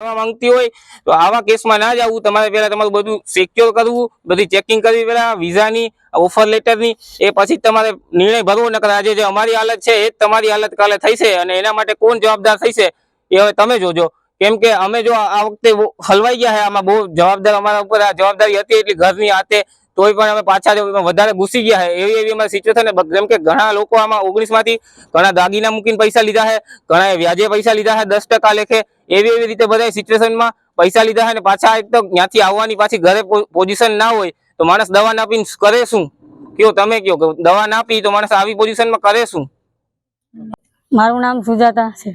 માંગતી હોય, તો આવા કેસમાં ના જવું. તમારે પહેલા તમારું બધું સિક્યોર કરવું, બધી ચેકિંગ કરવી પહેલા વિઝાની ઓફર લેટરની એ પછી તમારે નિર્ણય ભરવો, નકર આજે જે અમારી હાલત છે, એ તમારી હાલત કાલે થશે અને એના માટે કોણ જવાબદાર થશે એ હવે તમે જોજો. કેમ કે અમે જો આ વખતે હલવાઈ ગયા છે આમાં બહુ જવાબદાર અમારા ઉપર આ જવાબદારી હતી એટલી ઘરની હાથે, તોય પણ અમે પાછા વધારે ઘૂસી ગયા છે એવી એવી અમારી સિચ્યુએશન જેમ કે ઘણા લોકો આમાં ઓગણીસમાંથી ઘણા દાગીના મૂકીને પૈસા લીધા છે ઘણા વ્યાજે પૈસા લીધા છે દસ લેખે એવી એવી રીતે બધા સિચ્યુએશનમાં પૈસા લીધા અને પાછા એક તો ત્યાંથી આવવાની પાછી ઘરે પોઝિશન ના હોય તો માણસ દવા ના પીને કરે શું? કયો તમે કયો કે દવા ના પી તો માણસ આવી પોઝિશનમાં કરે શું? મારું નામ સુજાતા છે.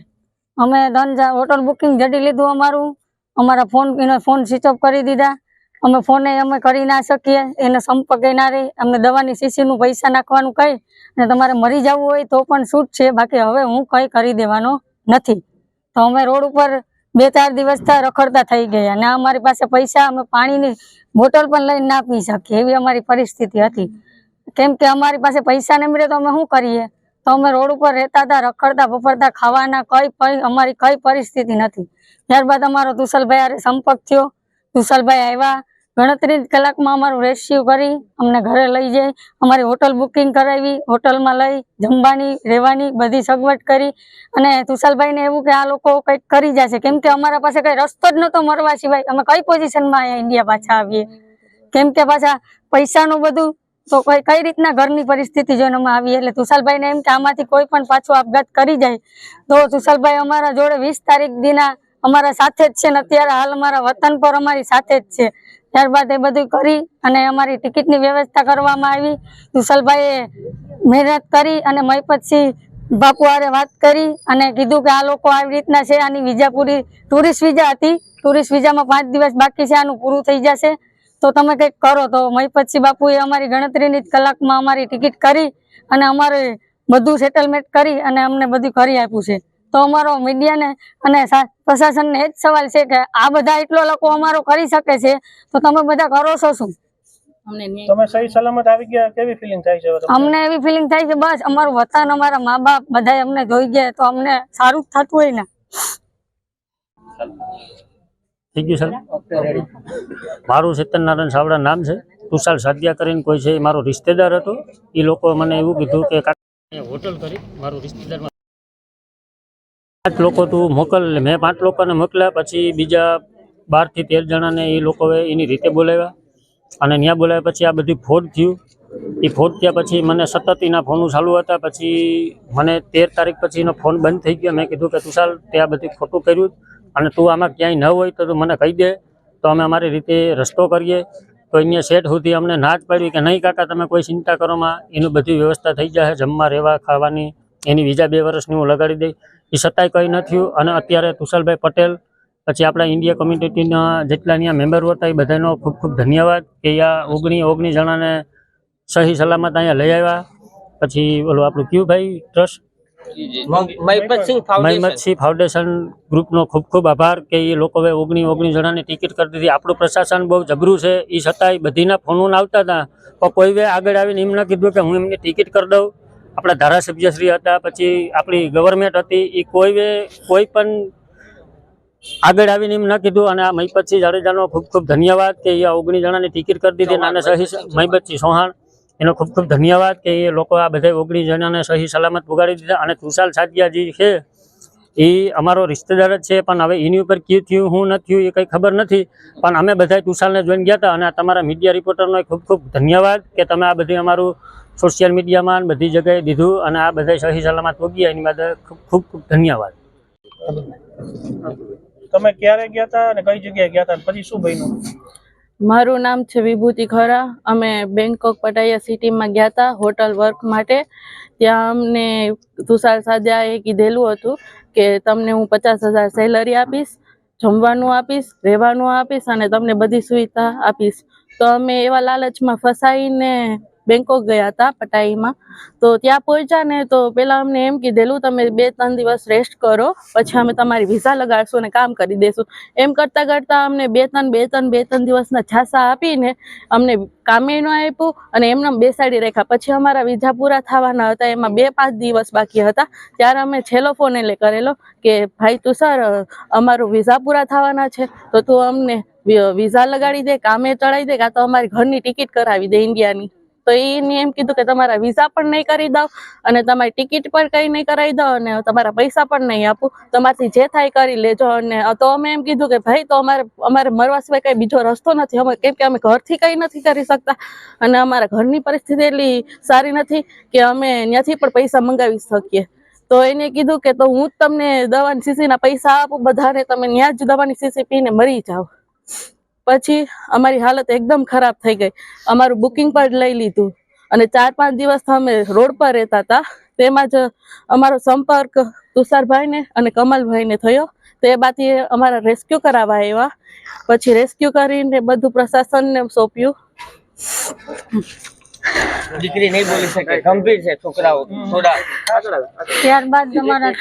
અમે ધન હોટલ બુકિંગ જડી લીધું અમારું. અમારા ફોન એનો ફોન સ્વિચ ઓફ કરી દીધા. અમે ફોને અમે કરી ના શકીએ. એને સંપર્ક ના રહી. અમને દવાની શીશીનું પૈસા નાખવાનું કહી અને તમારે મરી જવું હોય તો પણ છૂટ છે. બાકી હવે હું કંઈ કરી દેવાનો નથી. તો અમે રોડ ઉપર બે ચાર દિવસ રખડતા થઈ ગયા ના અમારી પાસે પૈસા, અમે પાણીની બોટલ પણ લઈને ના પી શકીએ. એવી અમારી પરિસ્થિતિ હતી. કેમ કે અમારી પાસે પૈસા નહીં મળે તો અમે શું કરીએ? તો અમે રોડ ઉપર રહેતા હતા, રખડતા બફરતા ખાવાના કઈ અમારી કઈ પરિસ્થિતિ નથી. ત્યારબાદ અમારો તુષલભાઈ હારે સંપર્ક થયો. તુષલભાઈ આવ્યા. ગણતરી કલાકમાં અમારું રેસ્ક્યુ કરી, અમને ઘરે લઈ જઈ, અમારી હોટલ બુકિંગ કરાવી હોટલમાં લઈ, જમવાની, રહેવાની બધી સગવડ કરી. અને તુષાલભાઈને એવું કે આ લોકો કંઈક કરી જશે. કેમ કે અમારા પાસે કંઈ રસ્તો જ નહોતો મરવા સિવાય. અમે કઈ પોઝિશનમાં અહીંયા ઇન્ડિયા પાછા આવીએ? કેમ કે પાછા પૈસાનું બધું તો કઈ કઈ રીતના ઘરની પરિસ્થિતિ જોઈને અમે આવીએ. એટલે તુષાલભાઈને એમ કે આમાંથી કોઈ પણ પાછો આપઘાત કરી જાય. તો તુષાલભાઈ અમારા જોડે વીસ તારીખ દિના અમારા સાથે જ છે ને અત્યારે હાલ અમારા વતન પર અમારી સાથે જ છે. ત્યારબાદ એ બધું કરી અને અમારી ટિકિટની વ્યવસ્થા કરવામાં આવી. તુષાલભાઈએ મહેનત કરી અને મહિપતસિંહ બાપુ હારે વાત કરી અને કીધું કે આ લોકો આવી રીતના છે. આની વિઝા પૂરી ટુરિસ્ટ વિઝા હતી ટુરિસ્ટ વિઝામાં પાંચ દિવસ બાકી છે. આનું પૂરું થઈ જશે. તો તમે કંઈક કરો. તો મહીપતસિંહ બાપુએ અમારી ગણતરીની જ કલાકમાં અમારી ટિકિટ કરી અને અમારે બધું સેટલમેન્ટ કરી અને અમને બધું કરી આપ્યું છે. તો અમારો મીડિયાને અને પ્રશાસનને એ જ સવાલ છે કે આ બધા એટલો લોકો અમારો કરી શકે છે તો તમે બધા કરો છો શું? તમે સહી સલામત આવી ગયા કેવી ફિલિંગ થાય છે અમને એવી ફિલિંગ થાય છે બસ અમારું વતન અમારા મા બાપ બધા અમને જોઈ ગયા તો અમને સારું જ થતું હોય ને. થઈ ગયું સર મારું સત્યનારાયણ સાવડા નામ છે. તુષાર સાદ્યા કરીને કોઈ છે એ મારો રિશ્તેદાર હતો. એ લોકો મને એવું કીધું કે હોટલ કરી મારું રિશ્તેદારમાં પાંચ લોકો તું મોકલ મેં પાંચ લોકોને મોકલ્યા, પછી બીજા બારથી તેર જણાને એ લોકોએ એની રીતે બોલાવ્યા. અને ત્યાં બોલાવ્યા પછી આ બધું ફોડ થયું. એ ફોડ થયા પછી મને સતત એના ફોન ચાલુ હતા. પછી મને તેર તારીખ પછી એનો ફોન બંધ થઈ ગયો. મેં કીધું કે તું ચાલ તે આ બધું ખોટું કર્યું અને તું આમાં ક્યાંય ન હોય તો તું મને કહી દે. તો અમે અમારી રીતે રસ્તો કરીએ. તો અહીંયા સેટ સુધી અમને ના જ પાડવી કે, નહીં કાકા, તમે કોઈ ચિંતા કરોમાં એનું બધી વ્યવસ્થા થઈ જાય જમવા, રહેવા, ખાવાની. એની બીજા બે વર્ષની હું લગાડી દઈ એ છતાંય કંઈ ન થયું અને અત્યારે તુષારભાઈ પટેલ પછી આપણા ઇન્ડિયા કમ્યુનિટીના જેટલા અહીંયા મેમ્બરો હતા એ બધાનો ખૂબ ખૂબ ધન્યવાદ કે અહીંયા ઓગણી ઓગણીસ જણાને સહી સલામત અહીંયા લઈ આવ્યા. પછી ઓલું આપણું કયું ભાઈ ટ્રસ્ટ? મહિમતસિંહ ફાઉન્ડેશન. ફાઉન્ડેશન ગ્રુપનો ખૂબ ખૂબ આભાર કે એ લોકોએ ઓગણી ઓગણીસ જણાની ટિકિટ કરી દીધી. આપણું પ્રશાસન બહુ જબરું છે. એ છતાંય બધીના ફોન આવતા હતા. પણ કોઈ વે આગળ આવીને એમ ન કીધું કે હું એમની ટિકિટ કરી દઉં. આપણા ધારાસભ્યશ્રી હતા પછી આપણી ગવર્મેન્ટ હતી એ કોઈ વે કોઈ પણ આગળ આવીને એમ ન કીધું અને આ મહીપતસિંહ જાડેજાનો ખૂબ ખૂબ ધન્યવાદ કે એ ઓગણીસ જણાની ટિકિટ કરી દીધી અને સહી મહીપતસિંહ ચૌહાણ એનો ખૂબ ખૂબ ધન્યવાદ કે એ લોકો આ બધા ઓગણીસ જણાને સહી સલામત પુગાડી દીધા અને તુષાલ સાદિયાજી છે એ અમારો રિશ્તેદાર જ છે પણ હવે એની ઉપર કયું થયું હું ન થયું એ કંઈ ખબર નથી પણ અમે બધા તુષાલને જોઈને ગયા હતા અને તમારા મીડિયા રિપોર્ટરનો ખૂબ ખૂબ ધન્યવાદ કે તમે આ બધી અમારું સોશિયલ મીડિયામાં બધી જગ્યાએ દીધું અને આ બધા સહી સલામત પૂગ્યા એની માટે ખૂબ ખૂબ ખૂબ ધન્યવાદ. તમે ક્યારે ગયા હતા અને કઈ જગ્યાએ ગયા હતા પછી શું બન્યું? મારું નામ છે વિભૂતિ ખરા. અમે બેંકોક પટાયા સિટીમાં ગયા હતા હોટલ વર્ક માટે. ત્યાં અમને તુષાર સાદિયાએ કીધેલું હતું કે તમને હું પચાસ હજાર સેલરી આપીશ જમવાનું આપીશ રહેવાનું આપીશ અને તમને બધી સુવિધા આપીશ. તો અમે એવા લાલચમાં ફસાઈને બેંકોક ગયા હતા પટાઈમાં. તો ત્યાં પહોંચ્યા ને તો પહેલાં અમને એમ કીધેલું, તમે બે ત્રણ દિવસ રેસ્ટ કરો, પછી અમે તમારી વિઝા લગાડશું અને કામ કરી દઈશું એમ કરતાં કરતાં અમને બે ત્રણ બે ત્રણ બે ત્રણ દિવસના છાસા આપીને અમને કામે ન આપ્યું અને એમને બેસાડી રાખ્યા. પછી અમારા વિઝા પૂરા થવાના હતા, એમાં બે, પાંચ દિવસ બાકી હતા. ત્યારે અમે છેલ્લો ફોન એટલે કરેલો કે, ભાઈ તું સર, અમારું વિઝા પૂરા થવાના છે, તો તું અમને વિઝા લગાડી દે, કામે ચડાવી દે, કાં તો અમારી ઘરની ટિકિટ કરાવી દે ઇન્ડિયાની તો એને એમ કીધું કે તમારા વિઝા પણ નહીં કરી દઉં અને તમારી ટિકિટ પણ કંઈ નહીં કરાવી દઉં અને તમારા પૈસા પણ નહીં આપું. તમારથી જે થાય કરી લેજો અને તો અમે એમ કીધું કે ભાઈ, તો અમારે અમારે મરવા સિવાય કંઈ બીજો રસ્તો નથી. અમે, કેમ કે અમે ઘરથી કંઈ નથી કરી શકતા. અને અમારા ઘરની પરિસ્થિતિ એટલી સારી નથી કે અમે ત્યાંથી પણ પૈસા મંગાવી શકીએ. તો એને કીધું કે તો હું તમને દવાની સીસીના પૈસા આપું, બધાને તમે ત્યાં જ દવાની સીસી પીને મરી જાઓ. પછી અમારી હાલત એકદમ ખરાબ થઈ ગઈ. અમારું બુકિંગ પણ લઈ લીધું. અને ચાર પાંચ દિવસ અમે રોડ પર રહેતા હતા. તેમાં જ અમારો સંપર્ક તુષારભાઈને અને કમલભાઈને થયો. તે બાદથી અમારા રેસ્ક્યુ કરાવવા આવ્યા. પછી રેસ્ક્યુ કરીને બધું પ્રશાસનને સોંપ્યું. દીકરી નહીં બોલી શકે. ગંભીર છે છોકરાઓ. થોડા. ત્યારબાદ તમારા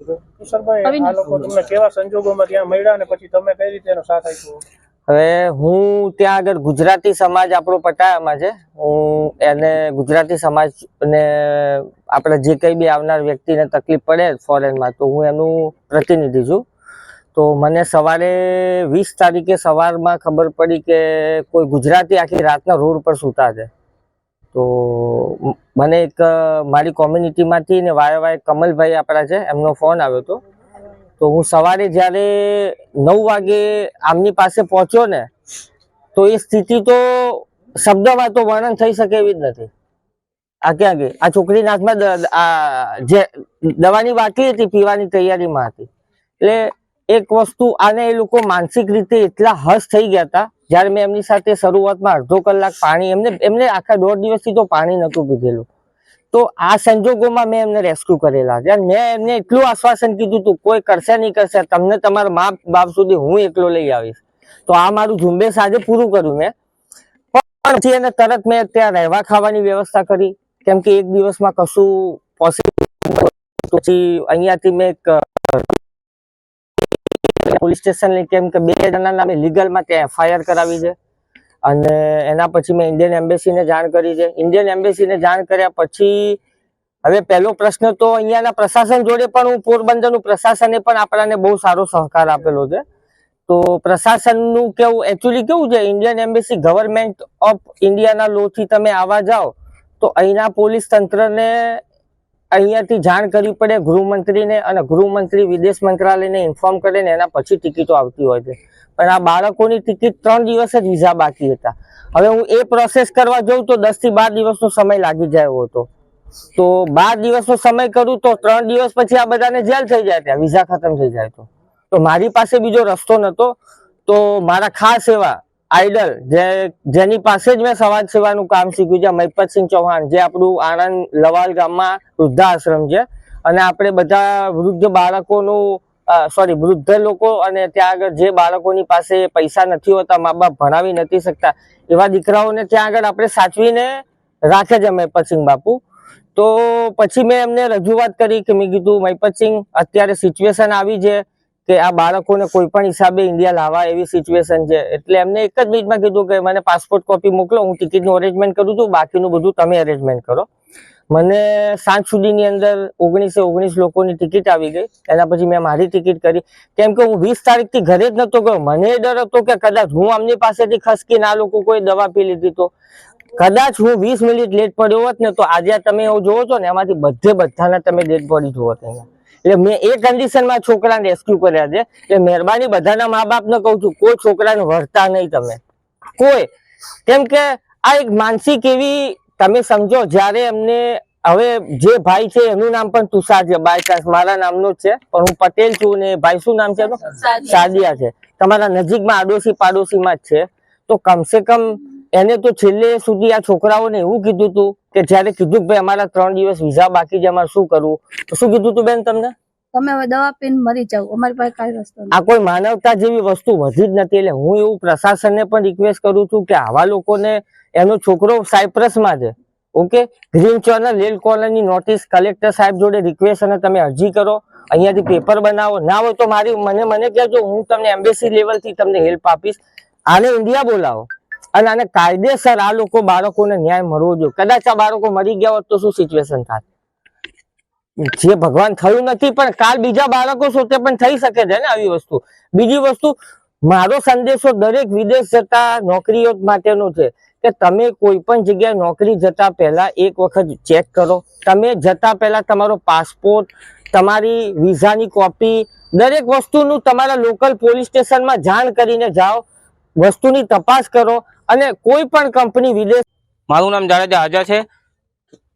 તુષારભાઈ આ લોકો તમને કેવા સંજોગોમાં ત્યાં મળ્યા અને પછી તમે કઈ રીતે એનો સાથ આપ્યો? હવે હું ત્યાં આગળ ગુજરાતી સમાજ આપણો પટાયામાં છે. હું એને ગુજરાતી સમાજ ને આપણે જે કંઈ બી આવનાર વ્યક્તિને તકલીફ પડે ફોરેનમાં તો હું એનું પ્રતિનિધિ છું. તો મને સવારે વીસ તારીખે સવારમાં ખબર પડી કે કોઈ ગુજરાતી આખી રાતના રોડ પર સૂતા છે. તો મને એક મારી કોમ્યુનિટીમાંથી ને વાય વાય કમલભાઈ આપણા છે, એમનો ફોન આવ્યો હતો. તો હું સવારે જ્યારે નવ વાગે આમની પાસે પહોંચ્યો ને, તો એ સ્થિતિ તો શબ્દમાં તો વર્ણન થઈ શકે એવી જ નથી. આ ક્યાં ગઈ? આ છોકરીના હાથમાં જે દવાની બાકી હતી, પીવાની તૈયારીમાં હતી. એટલે એક વસ્તુ આને એ લોકો માનસિક રીતે એટલા હશ થઈ ગયા હતા જ્યારે મેં એમની સાથે શરૂઆતમાં અડધો કલાક પાણી, એમને એમને આખા દોઢ દિવસથી તો પાણી નહોતું પીધેલું. તો આ સંજોગોમાં મેં એમને રેસ્ક્યુ કરેલા. અને મેં એમને એટલું આશ્વાસન કીધું હતું કોઈ કરશે નહીં કરશે, તમને તમારા મા બાપ સુધી હું એકલો લઈ આવીશ. તો આ મારું ઝુંબેશ આજે પૂરું કર્યું મેં. પણ પછી એને તરત મેં ત્યાં રહેવા ખાવાની વ્યવસ્થા કરી. કેમ કે એક દિવસમાં કશું પોસિબલ પછી અહીંયાથી મેં એક પોલીસ સ્ટેશન કેમ કે બે જણા નામે લીગલમાં ત્યાં એફઆઈઆર કરાવી છે. અને એના પછી મેં ઇન્ડિયન એમ્બેસીને જાણ કરી છે. ઇન્ડિયન એમ્બેસીને જાણ કર્યા પછી હવે પહેલો પ્રશ્ન તો અહીંયાના પ્રશાસન જોડે પણ હું પોરબંદરનું પ્રશાસને પણ આપણાને બહુ સારો સહકાર આપેલો છે. તો પ્રશાસનનું કેવું એકચ્યુઅલી કેવું છે? ઇન્ડિયન એમ્બેસી ગવર્મેન્ટ ઓફ ઇન્ડિયાના લોથી તમે આવવા જાઓ તો અહીંના પોલીસ તંત્રને અહીંયાથી જાણ કરવી પડે ગૃહમંત્રીને અને ગૃહમંત્રી વિદેશ મંત્રાલયને ઇન્ફોર્મ કરે ને એના પછી ટિકિટો આવતી હોય છે. પણ આ બાળકોની ટિકિટ ત્રણ દિવસ જ વિઝા બાકી હતા. હવે હું એ પ્રોસેસ કરવા જઉં તો દસથી બાર દિવસનો સમય લાગી જાય હતો. તો બાર દિવસનો સમય કરું તો ત્રણ દિવસ પછી આ બધાને જેલ થઈ જાય ત્યાં, વિઝા ખતમ થઈ જાય તો. મારી પાસે બીજો રસ્તો નહોતો તો મારા ખાસ એવા આઈડલ, જે, જેની પાસે જ મેં સમાજ સેવાનું કામ શીખ્યું છે, મહિપતસિંહ ચૌહાણ, જે આપણું આણંદ લવાલ ગામમાં વૃદ્ધાશ્રમ છે. અને આપણે બધા વૃદ્ધ બાળકોનું સોરી વૃદ્ધ લોકો અને ત્યાં આગળ જે બાળકોની પાસે પૈસા નથી હોતા મા બાપ ભણાવી નથી શકતા, એવા દીકરાઓને ત્યાં આગળ આપણે સાચવીને રાખે છે મહિપતસિંહ બાપુ. તો પછી મેં એમને રજૂઆત કરી કે મેં કીધું, મહિપતસિંહ, અત્યારે સિચ્યુએશન આવી છે. કે આ બાળકોને કોઈ પણ હિસાબે ઇન્ડિયા લાવવા એવી સિચ્યુએશન છે. એટલે એમને એક જ મિનિટમાં કીધું કે મને પાસપોર્ટ કોપી મોકલો, હું ટિકિટનું અરેન્જમેન્ટ કરું છું, બાકીનું બધું તમે અરેન્જમેન્ટ કરો. મને સાંજ સુધીની અંદર ઓગણીસે ઓગણીસ લોકોની ટિકિટ આવી ગઈ. એના પછી મેં મારી ટિકિટ કરી. કેમ કે હું વીસ તારીખથી ઘરે જ નહોતો ગયો. મને ડર હતો કે કદાચ હું આમની પાસેથી ખસકીને આ લોકો કોઈ દવા પી લીધી તો. કદાચ હું વીસ મિનિટ લેટ પડ્યો હોત ને તો આજે તમે એવું જોવો છો ને, એમાંથી બધે બધાના તમે ડેડ બોડી જોવો અહીંયા. એટલે મેં એ કન્ડિશનમાં છોકરાને રેસ્ક્યુ કર્યા છે. એટલે મહેરબાની બધાના મા બાપને કહું છું કોઈ છોકરાને વળતા નહીં તમે. કોઈ. કેમ કે આ એક માનસિક એવી તમે સમજો જ્યારે એમને હવે જે ભાઈ છે એનું નામ પણ તુષાર છે. બાય ચાન્સ મારા નામનું જ છે પણ હું પટેલ છું ને ભાઈ શું નામ છે એનું? સાદિયા છે. તમારા નજીકમાં આડોશી પાડોશીમાં જ છે. તો કમસે કમ એને તો છેલ્લે સુધી આ છોકરાઓને એવું કીધું હતું કે જ્યારે કીધું ભાઈ અમારા ત્રણ દિવસ વિઝા બાકી છે અમારે શું કરવું? તો શું કીધું હતું બેન તમને? તમે હવે દવા પીને મરી જાવ અમારી પાસે કઈ રસ્તો આ કોઈ માનવતા જેવી વસ્તુ વધી જ નથી. એટલે હું એવું પ્રશાસનને પણ રિક્વેસ્ટ કરું છું કે આવા લોકોને એનો છોકરો સાયપ્રસમાં છે. ઓકે? ગ્રીન ચોર્નર લેલ કોર્નરની નોટિસ કલેક્ટર સાહેબ જોડે રિક્વેસ્ટ અને તમે અરજી કરો. અહીંયાથી પેપર બનાવો. ના હોય તો મારી મને મને કહેજો. હું તમને એમ્બેસી લેવલથી તમને હેલ્પ આપીશ. આને ઇન્ડિયા બોલાવો. અને આને કાયદેસર આ લોકો બાળકોને ન્યાય મળવો જોઈએ. કદાચ આ બાળકો મરી ગયા હોત તો શું સિચ્યુએશન થાય જે ભગવાન થયું નથી, પણ કાલ બીજા બાળકો સાથે પણ થઈ શકે છે ને આવી વસ્તુ. બીજી વસ્તુ, મારો સંદેશો દરેક વિદેશ જતા નોકરીઓ માટેનો છે કે તમે કોઈ પણ જગ્યાએ નોકરી જતા પહેલા એક વખત ચેક કરો. તમે જતા પહેલા તમારો પાસપોર્ટ, તમારી વિઝાની કોપી, દરેક વસ્તુનું તમારા લોકલ પોલીસ સ્ટેશનમાં જાણ કરીને જાઓ. વસ્તુની તપાસ કરો અને કોઈ પણ કંપની વિદેશ મારું નામ જાડેજા હાજા છે.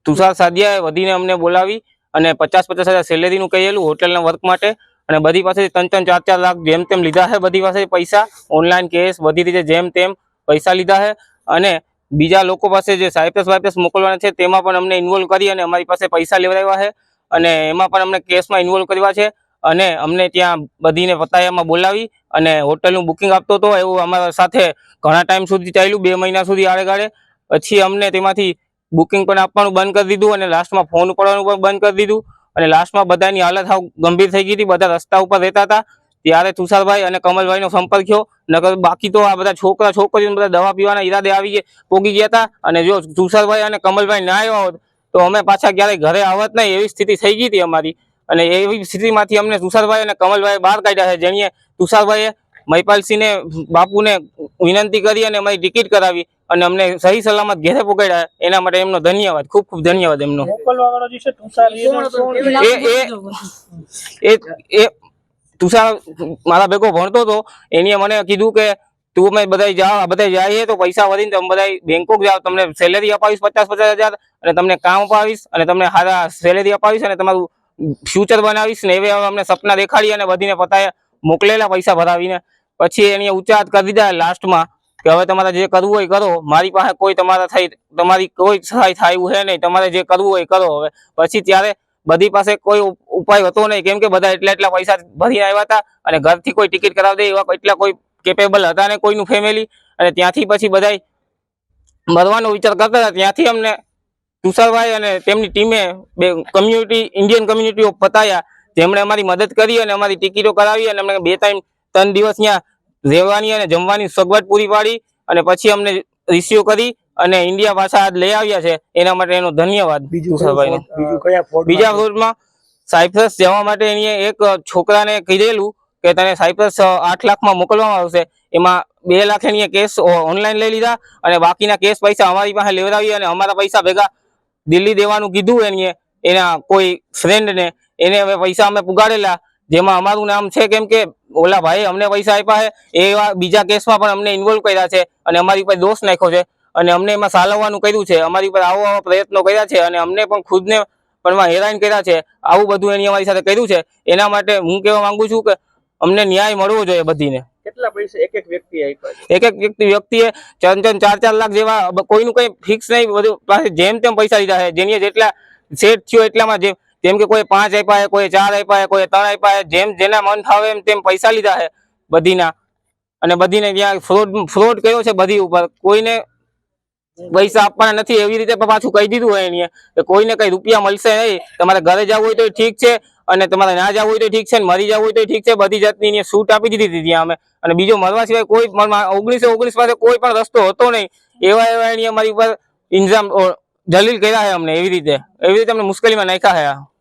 તુષાર સાદિયાએ વધીને અમને બોલાવી અને પચાસ પચાસ હજાર સેલેરીનું કહેલું હોટલના વર્ક માટે અને બધી પાસેથી ત્રણ ત્રણ ચાર ચાર લાખ જેમ તેમ લીધા છે. બધી પાસે પૈસા, ઓનલાઈન કેસ, બધી રીતે જેમ તેમ પૈસા લીધા છે. અને બીજા લોકો પાસે જે સાયપ્રસ વાયપ્રસ મોકલવાના છે, તેમાં પણ અમને ઇન્વોલ્વ કરી અને અમારી પાસે પૈસા લેવડાવ્યા છે. અને એમાં પણ અમને કેસમાં ઇન્વોલ્વ કર્યા છે. અને અમને ત્યાં બધીને પતાયામાં બોલાવી અને હોટલનું બુકિંગ આપતો હતો એવું અમારા સાથે ઘણા ટાઈમ સુધી ચાલ્યું, બે મહિના સુધી આડેગાળે પછી અમને તેમાંથી બુકિંગ પણ આપવાનું બંધ કરી દીધું અને લાસ્ટમાં ફોન ઉપાડવાનું પણ બંધ કરી દીધું. અને લાસ્ટમાં બધાની હાલત સાવ ગંભીર થઈ ગઈ હતી, બધા રસ્તા ઉપર રહેતા હતા. ત્યારે તુષારભાઈ અને કમલભાઈનો સંપર્ક થયો. નકર બાકી તો આ બધા છોકરા, છોકરીઓ બધા દવા પીવાના ઈરાદે આવી ગયા, પોગી ગયા હતા. અને જો તુષારભાઈ અને કમલભાઈ ના આવ્યા હોત, તો અમે પાછા ક્યારેય ઘરે આવત નહીં, એવી સ્થિતિ થઈ ગઈ હતી અમારી. અને એવી સ્થિતિમાંથી અમને તુષારભાઈ અને કમલભાઈ બહાર કાઢ્યા છે. જેણીએ તુષારભાઈએ મહિપાલસિંહને બાપુને વિનંતી કરી અને અમારી ટિકિટ કરાવી અને અમને સહી સલામત ઘેરે પકડ્યા એના માટે એમનો ધન્યવાદ. ખૂબ ખૂબ ધન્યવાદ એમનો. મોકલવા વાળો જે છે તુષાર એ તુષાર મારા ભેગો ભણતો હતો. એની મને કીધું કે તું અમે બધા જાઓ બધા જઈએ તો પૈસા વધીને તમે બધા બેંકોક જાઓ. તમને સેલેરી અપાવીશ પચાસ પચાસ હજાર અને તમને કામ અપાવીશ અને તમને સારા સેલેરી અપાવીશ અને તમારું ફ્યુચર બનાવીશ ને એવા અમને સપના દેખાડી અને બધીને પતાએ મોકલેલા પૈસા ભરાવીને પછી એની ઊંચા કરી દીધા લાસ્ટમાં કે હવે તમારે જે કરવું હોય કરો. મારી પાસે કોઈ તમારા થઈ, તમારી કોઈ સહાય થાય એવું છે નહીં. તમારે જે કરવું હોય કરો હવે. પછી ત્યારે બધી પાસે કોઈ ઉપાય હતો નહીં. કેમ કે બધા એટલા એટલા પૈસા ભરીને આવ્યા હતા અને ઘરથી કોઈ ટિકિટ કરાવી દે એવા એટલા કોઈ કેપેબલ હતા ને કોઈનું ફેમિલી અને ત્યાંથી પછી બધા મરવાનો વિચાર કરતા હતા. ત્યાંથી અમને તુષારભાઈ અને તેમની ટીમે બે community Indian community of Pattaya જેમણે અમારી મદદ કરી અને અમારી ટિકિટો કરાવી અને અમને બે ટાઈમ ત્રણ દિવસ ત્યાં રહેવાની અને જમવાની સગવડ પૂરી પાડી અને પછી અમને રિસીવ કરી અને ઇન્ડિયા પાછા આજ લઈ આવ્યા છે. એના માટે એનો ધન્યવાદ તુષારભાઈનો. બીજું બીજા ફ્લોરમાં સાયપ્રસ જવા માટે એની એક છોકરાને કીધેલું કે તને સાયપ્રસ આઠ લાખમાં મોકલવામાં આવશે. એમાં બે લાખ એની કેસ ઓનલાઈન લઈ લીધા અને બાકીના કેસ પૈસા અમારી પાસે લેવડાવી અને અમારા પૈસા ભેગા દિલ્હી દેવાનું કીધું એને એના કોઈ ફ્રેન્ડને એને હવે પૈસા અમે પુગાડેલા, જેમાં અમારું નામ છે કેમ કે, ઓલા ભાઈ અમને પૈસા આપ્યા છે, એવા બીજા કેસમાં પણ અમને ઇન્વોલ્વ કર્યા છે, અને અમારી ઉપર દોષ નાખ્યો છે, અને અમને એમાં સાલવવાનું કર્યું છે, અમારી ઉપર આવો આવા પ્રયત્નો કર્યા છે, અને અમને પણ ખુદને પણ હેરાન કર્યા છે, આવું બધું એની અમારી સાથે કર્યું છે, એના માટે હું કહેવા માંગુ છું કે અમને ન્યાય મળવો જોઈએ બધીને એક એક વ્યક્તિ વ્યક્તિએ ત્રણ ત્રણ ચાર ચાર લાખ જેવા કોઈનું કઈ ફિક્સ નહીં, બધું પાસે જેમ તેમ પૈસા લીધા જેની જેટલા સેટ થયો એટલામાં જેમ જેમ કે કોઈ પાંચ આપ્યા કોઈ ચાર આપ્યા કોઈ ત્રણ આપ્યા જેમ જેના મન ફાવે એમ તેમ પૈસા લીધા છે બધીના. અને બધીને ત્યાં ફ્રોડ ફ્રોડ કર્યો છે બધી ઉપર. કોઈને પૈસા આપવાના નથી, એવી રીતે પાછું કહી દીધું હોય એની કોઈને કઈ રૂપિયા મળશે નહીં, તમારે ઘરે જવું હોય તો ઠીક છે અને તમારે ના જવું હોય તો ઠીક છે ને મરી જવું હોય તો ઠીક છે. બધી જાતની છૂટ આપી દીધી હતી અમે. અને બીજો મરવા સિવાય કોઈ ઓગણીસો ઓગણીસ પાસે કોઈ પણ રસ્તો હતો નહીં. એવા એવા એની અમારી ઉપર ઇન્જામ અ, દલીલ કર્યા છે અમને એવી રીતે. એવી રીતે અમને મુશ્કેલીમાં નાખ્યા છે